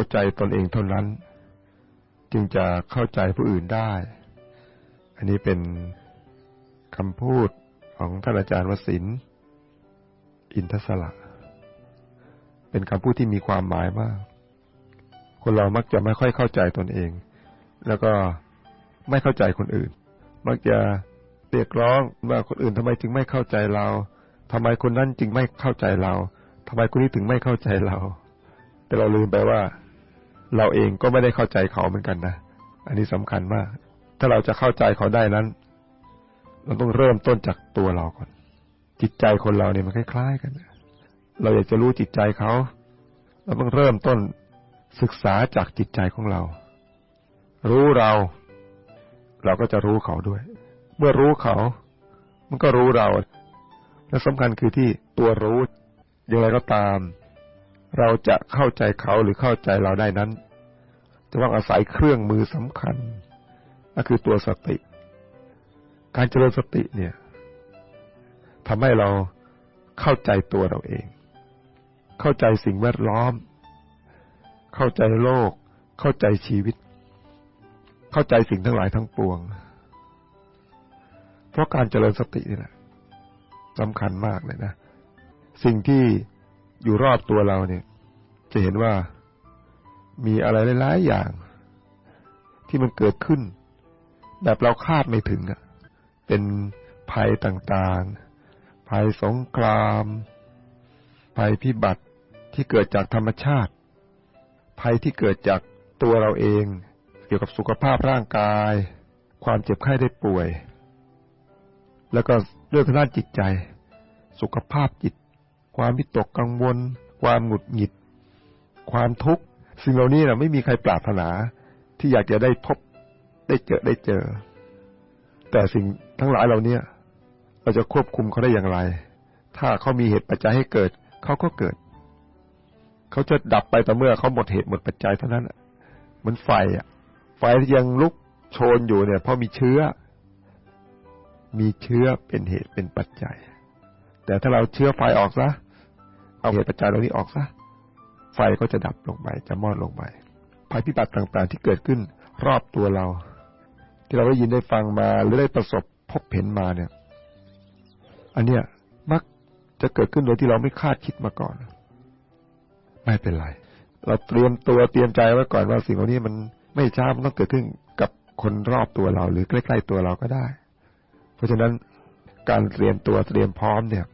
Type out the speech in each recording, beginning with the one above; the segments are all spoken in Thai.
เข้าใจตนเองเท่านั้น จึงจะเข้าใจผู้อื่นได้ อันนี้เป็นคำพูดของท่านอาจารย์วสินอินทศละเป็นคำพูดที่มีความหมายมาก คนเรามักจะไม่ค่อยเข้าใจตนเอง แล้วก็ไม่เข้าใจคนอื่น มักจะเรียกร้องว่าคนอื่นทำไมจึงไม่เข้าใจเราทำไมคนนั้นจึงไม่เข้าใจเราทำไมคนนี้ถึงไม่เข้าใจเรา แต่เราลืมไปว่า เราเองก็ไม่ได้เข้าใจเขาเหมือนกันนะ อันนี้สำคัญมาก ถ้าเราจะเข้าใจเขาได้นั้น เราต้องเริ่มต้นจากตัวเราก่อน จิตใจคนเราเนี่ยมันคล้ายๆกัน เราอยากจะรู้จิตใจเขา เราต้องเริ่มต้นศึกษาจากจิตใจของเรา รู้เรา เราก็จะรู้เขาด้วย เมื่อรู้เขา มันก็รู้เรา และสำคัญคือที่ตัวรู้อย่างไรก็ตาม เราจะเข้าใจเขาหรือเข้าใจเราได้นั้น จะต้องอาศัยเครื่องมือสำคัญก็คือตัวสติ การเจริญสติเนี่ยทำให้เราเข้าใจตัวเราเอง เข้าใจสิ่งแวดล้อม เข้าใจโลก เข้าใจชีวิต เข้าใจสิ่งทั้งหลายทั้งปวง เพราะการเจริญสตินี่แหละสำคัญมากเลยนะ สิ่งที่ อยู่รอบตัวเราเนี่ย จะเห็นว่ามีอะไรหลายๆอย่าง ที่มันเกิดขึ้น แบบเราคาดไม่ถึงอะ เป็นภัยต่างๆ ภัยสงคราม ภัยพิบัติที่เกิดจากธรรมชาติ ภัยที่เกิดจากตัวเราเอง เกี่ยวกับสุขภาพร่างกาย ความเจ็บไข้ได้ป่วย แล้วก็เรื่องทางด้านจิตใจ สุขภาพจิต ความวิตกกังวล ความหงุดหงิด ความทุกข์สิ่งเหล่านี้นะไม่มีใครปรารถนา ที่อยากจะได้พบได้เจอได้เจอ แต่สิ่งทั้งหลายเหล่านี้เราจะควบคุมเขาได้อย่างไร ถ้าเขามีเหตุปัจจัยให้เกิด เขาก็เกิด เขาจะดับไปแต่เมื่อเขาหมดเหตุหมดปัจจัยเท่านั้นเหมือนไฟอะ ไฟที่ยังลุกโชนอยู่เนี่ย เพราะมีเชื้อ มีเชื้อเป็นเหตุเป็นปัจจัย แต่ถ้าเราเชื้อไฟออกซะ เอาเหตุปัจจัยเหล่านี้ออกซะไฟก็จะดับลงไปจะมอดลงไปภัยพิบัติต่างๆ ที่เกิดขึ้นรอบตัวเรา ที่เราได้ยินได้ฟังมาหรือได้ประสบพบเห็นมาเนี่ย อันเนี้ยมักจะเกิดขึ้นโดยที่เราไม่คาดคิดมาก่อน ไม่เป็นไร เราเตรียมตัวเตรียมใจไว้ก่อนว่าสิ่งเหล่านี้มันไม่ช้ามันต้องเกิดขึ้นกับคนรอบตัวเรา หรือใกล้ ๆ ตัวเราก็ได้ เพราะฉะนั้นการเตรียมตัวเตรียมพร้อมเนี่ย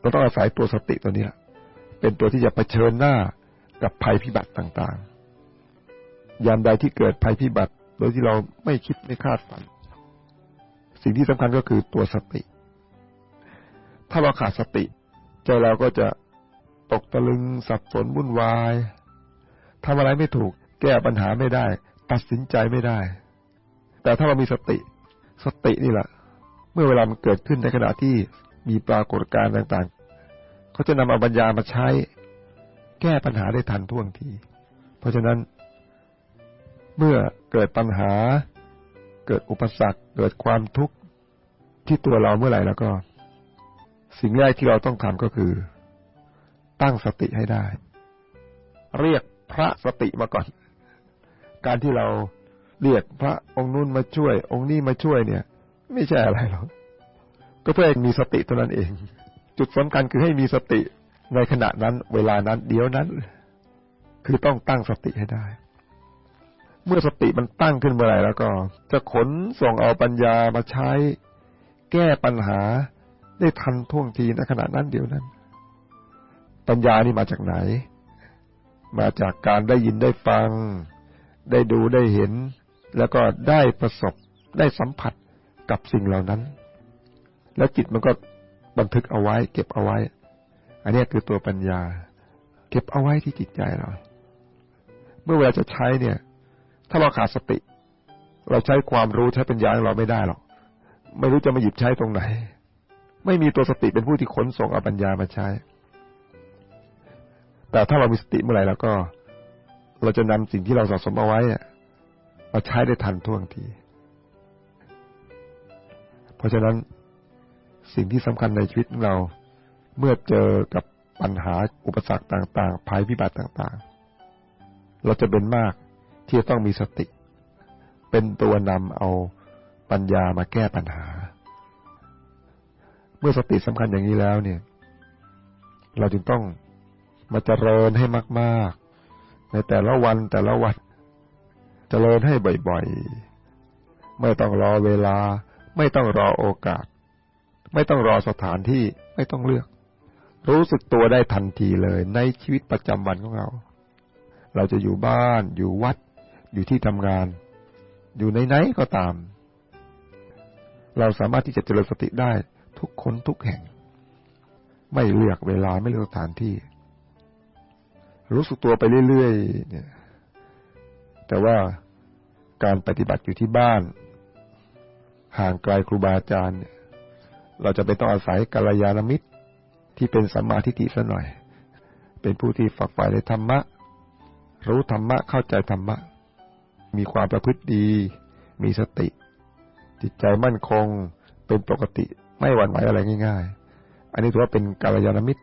เราต้องอาศัยตัวสติตัวนี้แหละ เป็นตัวที่จะเผชิญหน้ากับภัยพิบัติต่างๆ ยามใดที่เกิดภัยพิบัติ โดยที่เราไม่คิดไม่คาดฝัน สิ่งที่สำคัญก็คือตัวสติ ถ้าเราขาดสติ ใจเราก็จะตกตะลึงสับสนวุ่นวายทำอะไรไม่ถูก แก้ปัญหาไม่ได้ ตัดสินใจไม่ได้ แต่ถ้าเรามีสติ สตินี่แหละ เมื่อเวลามันเกิดขึ้นในขณะที่มีปรากฏการณ์ต่างๆ เขาจะนำเอาปัญญามาใช้ แก้ปัญหาได้ทันท่วงที เพราะฉะนั้น เมื่อเกิดปัญหา เกิดอุปสรรค เกิดความทุกข์ที่ตัวเราเมื่อไหร่แล้วก็ สิ่งแรกที่เราต้องทำก็คือ ตั้งสติให้ได้ เรียกพระสติมาก่อน การที่เราเรียกพระองค์นู้นมาช่วย องค์นี้มาช่วยเนี่ย ไม่ใช่อะไรหรอกก็เพื่อมีสติเท่านั้นเอง จุดสำคัญคือให้มีสติในขณะนั้น เวลานั้น เดี๋ยวนั้น คือต้องตั้งสติให้ได้ เมื่อสติมันตั้งขึ้นเมื่อไหร่แล้วก็ จะขนส่งเอาปัญญามาใช้ แก้ปัญหาได้ทันท่วงทีในขณะนั้นเดียวนั้น ปัญญานี่มาจากไหน มาจากการได้ยินได้ฟัง ได้ดูได้เห็น แล้วก็ได้ประสบได้สัมผัสกับสิ่งเหล่านั้น แล้วจิตมันก็ บันทึกเอาไว้ เก็บเอาไว้ อันนี้คือตัวปัญญา เก็บเอาไว้ที่จิตใจเรา เมื่อเวลาจะใช้เนี่ย ถ้าเราขาดสติ เราใช้ความรู้ใช้ปัญญาของเราไม่ได้หรอก ไม่รู้จะมาหยิบใช้ตรงไหน ไม่มีตัวสติเป็นผู้ที่ขนส่งเอาปัญญามาใช้ แต่ถ้าเรามีสติเมื่อไหร่แล้วก็ เราจะนำสิ่งที่เราสะสมเอาไว้มาใช้ได้ทันท่วงที เพราะฉะนั้น สิ่งที่สำคัญในชีวิตของเรา เมื่อเจอกับปัญหาอุปสรรคต่างๆภัยพิบัติต่างๆ เราจะเป็นมากที่จะต้องมีสติ เป็นตัวนำเอาปัญญามาแก้ปัญหา เมื่อสติสำคัญอย่างนี้แล้วเนี่ย เราจึงต้องมาเจริญให้มากๆ ในแต่ละวันแต่ละวันเจริญให้บ่อยๆ ไม่ต้องรอเวลา ไม่ต้องรอโอกาส ไม่ต้องรอสถานที่ไม่ต้องเลือก รู้สึกตัวได้ทันทีเลยในชีวิตประจำวันของเรา เราจะอยู่บ้าน อยู่วัด อยู่ที่ทำงาน อยู่ในไหนก็ตาม เราสามารถที่จะเจริญสติได้ทุกคนทุกแห่ง ไม่เลือกเวลาไม่เลือกสถานที่ รู้สึกตัวไปเรื่อยๆเนี่ย แต่ว่าการปฏิบัติอยู่ที่บ้าน ห่างไกลครูบาอาจารย์เนี่ย เราจะไปต้องอาศัยกัลยาณมิตรที่เป็นสัมมาทิฏฐิซะหน่อย เป็นผู้ที่ฝักใฝ่ในธรรมะ รู้ธรรมะเข้าใจธรรมะ มีความประพฤติดี มีสติ จิตใจมั่นคง เป็นปกติไม่หวั่นไหวอะไรง่าย ๆ อันนี้ถือว่าเป็นกัลยาณมิตร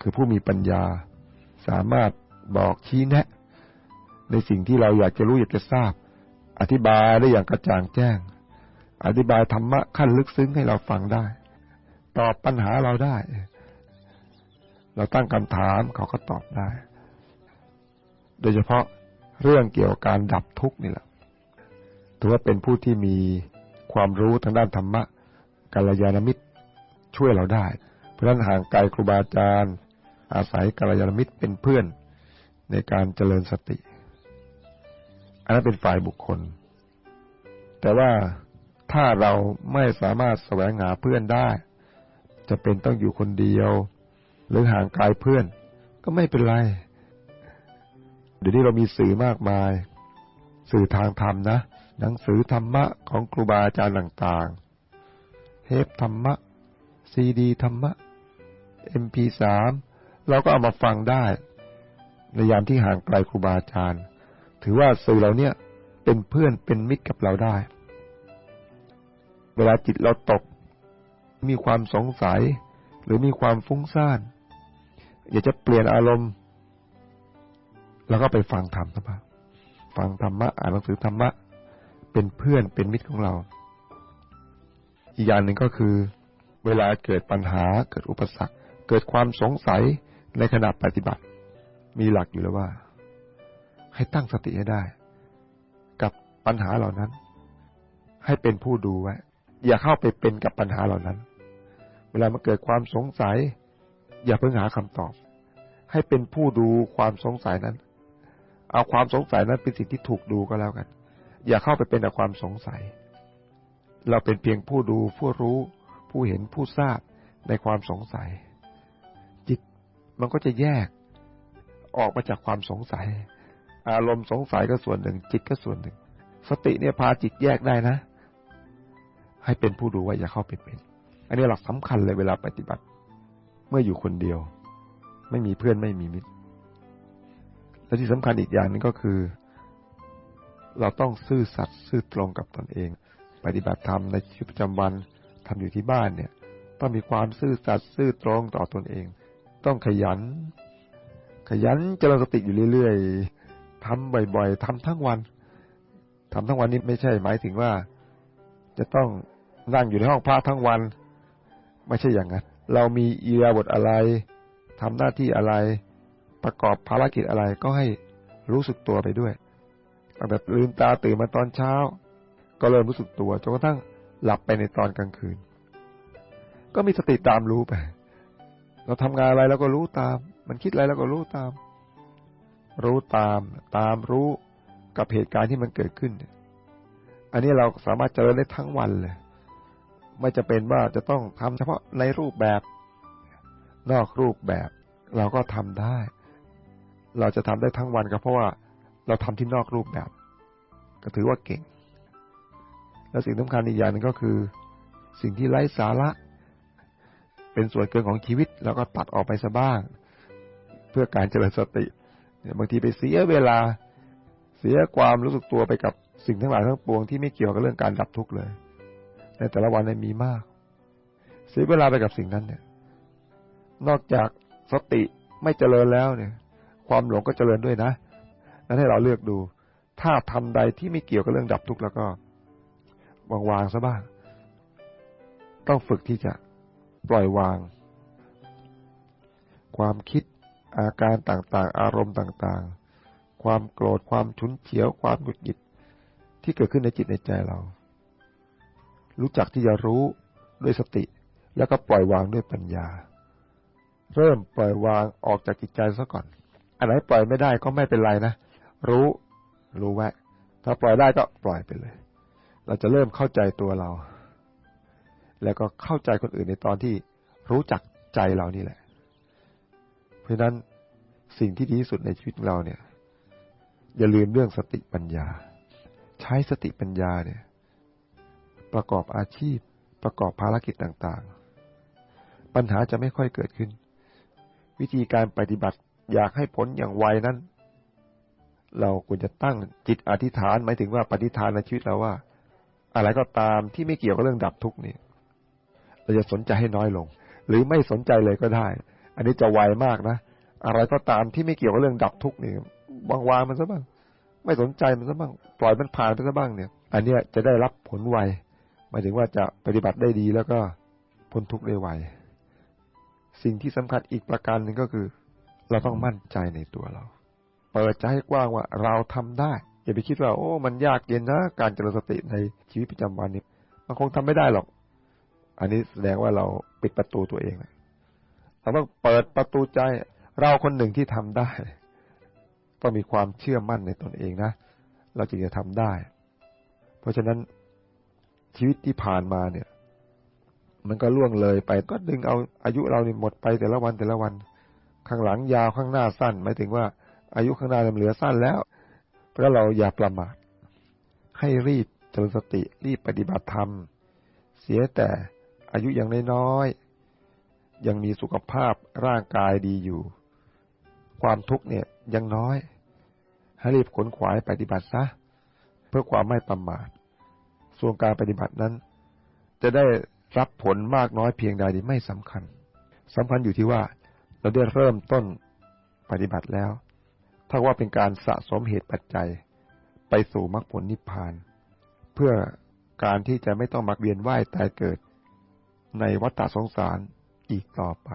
คือผู้มีปัญญา สามารถบอกชี้แนะ ในสิ่งที่เราอยากจะรู้อยากจะทราบ อธิบายได้อย่างกระจ่างแจ้ง อธิบายธรรมะขั้นลึกซึ้งให้เราฟังได้ ตอบปัญหาเราได้ เราตั้งคำถามเขาก็ตอบได้ โดยเฉพาะเรื่องเกี่ยวกับการดับทุกข์นี่แหละถือว่าเป็นผู้ที่มีความรู้ทางด้านธรรมะกัลยาณมิตรช่วยเราได้ เพราะนั้นห่างไกลครูบาอาจารย์ อาศัยกัลยาณมิตรเป็นเพื่อนในการเจริญสติ อันนั้นเป็นฝ่ายบุคคล แต่ว่า ถ้าเราไม่สามารถแสวงหาเพื่อนได้ จะเป็นต้องอยู่คนเดียว หรือห่างไกลเพื่อน ก็ไม่เป็นไร เดี๋ยวนี้เรามีสื่อมากมาย สื่อทางธรรมนะ หนังสือธรรมะของครูบาอาจารย์ต่างๆ เทปธรรมะ ซีดีธรรมะ MP3 เราก็เอามาฟังได้ ในยามที่ห่างไกลครูบาอาจารย์ ถือว่าสื่อเราเนี่ยเป็นเพื่อนเป็นมิตรกับเราได้ เวลาจิตเราตก มีความสงสัย หรือมีความฟุ้งซ่าน อยากจะเปลี่ยนอารมณ์ แล้วก็ไปฟังธรรมนะฟังธรรมะ อ่านหนังสือธรรมะ เป็นเพื่อนเป็นมิตรของเรา อีกอย่างหนึ่งก็คือ เวลาเกิดปัญหาเกิดอุปสรรค เกิดความสงสัยในขณะปฏิบัติ มีหลักอยู่แล้วว่า ให้ตั้งสติให้ได้ กับปัญหาเหล่านั้น ให้เป็นผู้ดูไว้ อย่าเข้าไปเป็นกับปัญหาเหล่านั้น เวลามันเกิดความสงสัย อย่าเพิ่งหาคำตอบ ให้เป็นผู้ดูความสงสัยนั้น เอาความสงสัยนั้นเป็นสิ่งที่ถูกดูก็แล้วกัน อย่าเข้าไปเป็นกับความสงสัย เราเป็นเพียงผู้ดูผู้รู้ ผู้เห็นผู้ทราบในความสงสัย จิตมันก็จะแยกออกมาจากความสงสัย อารมณ์สงสัยก็ส่วนหนึ่ง จิตก็ส่วนหนึ่ง สติเนี่ยพาจิตแยกได้นะ ให้เป็นผู้ดูว่าอย่าเข้าไปเป็น อันนี้หลักสำคัญเลยเวลาปฏิบัติ เมื่ออยู่คนเดียว ไม่มีเพื่อนไม่มีมิตร และที่สำคัญอีกอย่างนึงก็คือ เราต้องซื่อสัตย์ซื่อตรงกับตนเอง ปฏิบัติธรรมในชีวิตประจำวันทำอยู่ที่บ้านเนี่ย ต้องมีความซื่อสัตย์ซื่อตรงต่อตนเอง ต้องขยัน ขยันเจริญสติอยู่เรื่อยๆทำบ่อยๆทำทั้งวันทำทั้งวันนี้ไม่ใช่หมายถึงว่าจะต้อง นั่งอยู่ในห้องพระทั้งวัน ไม่ใช่อย่างนั้น เรามีอียาบทอะไรทำหน้าที่อะไร ประกอบภารกิจอะไรก็ให้รู้สึกตัวไปด้วยตั้งแต่ลืมตาตื่นมาตอนเช้า ก็เริ่มรู้สึกตัวจนกระทั่งหลับไปในตอนกลางคืน ก็มีสติตามรู้ไป เราทำงานอะไรแล้วก็รู้ตาม มันคิดอะไรแล้วก็รู้ตาม รู้ตาม ตามรู้กับเหตุการณ์ที่มันเกิดขึ้น อันนี้เราสามารถเจริญได้ทั้งวันเลย ไม่จะเป็นว่าจะต้องทำเฉพาะในรูปแบบ นอกรูปแบบ เราก็ทำได้ เราจะทำได้ทั้งวันก็เพราะว่าเราทำที่นอกรูปแบบ ก็ถือว่าเก่ง แล้วสิ่งสำคัญอีกอย่างหนึ่งก็คือ สิ่งที่ไร้สาระ เป็นส่วนเกินของชีวิตเราก็ตัดออกไปซะบ้าง เพื่อการเจริญสติบางทีไปเสียเวลาเสียความรู้สึกตัวไปกับสิ่งทั้งหลายทั้งปวงที่ไม่เกี่ยวกับเรื่องการดับทุกข์เลย ในแต่ละวันเนี่ยมีมากเสียเวลาไปกับสิ่งนั้นเนี่ย นอกจากสติไม่เจริญแล้วเนี่ย ความหลงก็เจริญด้วยนะนั้นให้เราเลือกดู ถ้าทำใดที่ไม่เกี่ยวกับเรื่องดับทุกข์แล้วก็วางวางซะบ้าง ต้องฝึกที่จะปล่อยวาง ความคิดอาการต่างๆ อารมณ์ต่างๆ ความโกรธความฉุนเฉียวความหงุดหงิดที่เกิดขึ้นในจิตในใจเรา รู้จักที่จะรู้ด้วยสติ แล้วก็ปล่อยวางด้วยปัญญา เริ่มปล่อยวางออกจากจิตใจซะก่อน อันไหนปล่อยไม่ได้ก็ไม่เป็นไรนะ รู้ รู้ไว้ถ้าปล่อยได้ก็ปล่อยไปเลย เราจะเริ่มเข้าใจตัวเรา แล้วก็เข้าใจคนอื่นในตอนที่รู้จักใจเรานี่แหละ เพราะนั้นสิ่งที่ดีที่สุดในชีวิตเราเนี่ย อย่าลืมเรื่องสติปัญญา ใช้สติปัญญาเนี่ย ประกอบอาชีพ ประกอบภารกิจต่างๆ ปัญหาจะไม่ค่อยเกิดขึ้น วิธีการปฏิบัติอยากให้ผลอย่างไวนั้น เราควรจะตั้งจิตอธิษฐานหมายถึงว่าปฏิฐานในชีวิตเราว่า อะไรก็ตามที่ไม่เกี่ยวกับเรื่องดับทุกข์นี่เราจะสนใจให้น้อยลง หรือไม่สนใจเลยก็ได้ อันนี้จะไวมากนะอะไรก็ตามที่ไม่เกี่ยวกับเรื่องดับทุกข์นี่วางวางมันซะบ้าง ไม่สนใจมันซะบ้าง ปล่อยมันผ่านไปซะบ้างเนี่ย อันเนี้ยจะได้รับผลไว หมายถึงว่าจะปฏิบัติได้ดีแล้วก็พ้นทุกข์ได้ไวสิ่งที่สำคัญอีกประการหนึ่งก็คือ เราต้องมั่นใจในตัวเรา เปิดใจให้กว้างว่าเราทำได้อย่าไปคิดว่า โอ้ มันยากเย็นนะการเจริญสติในชีวิตประจำวันนี้มันคงทำไม่ได้หรอก อันนี้แสดงว่าเราปิดประตูตัวเองเลยเราต้องเปิดประตูใจเราคนหนึ่งที่ทำได้ ต้องมีความเชื่อมั่นในตนเองนะ เราจึงจะทำได้ เพราะฉะนั้น ชีวิตที่ผ่านมาเนี่ย มันก็ล่วงเลยไปก็ดึงเอาอายุเราเนี่ยหมดไปแต่ละวันแต่ละวัน ข้างหลังยาวข้างหน้าสั้นหมายถึงว่า อายุข้างหน้าเหลือสั้นแล้วเพราะเราอย่าประมาทให้รีบเจริญสติรีบปฏิบัติธรรม เสียแต่อายุยังน้อยๆยังมีสุขภาพร่างกายดีอยู่ ความทุกข์เนี่ยยังน้อย ให้รีบขนขวายปฏิบัติซะเพื่อความไม่ประมาท ส่วนการปฏิบัตินั้น จะได้รับผลมากน้อยเพียงใดไม่สำคัญสำคัญอยู่ที่ว่าเราได้เริ่มต้นปฏิบัติแล้ว ถ้าว่าเป็นการสะสมเหตุปัจจัย ไปสู่มรรคผลนิพพาน เพื่อการที่จะไม่ต้องมักเวียนว่ายตายเกิด ในวัฏฏะสงสารอีกต่อไป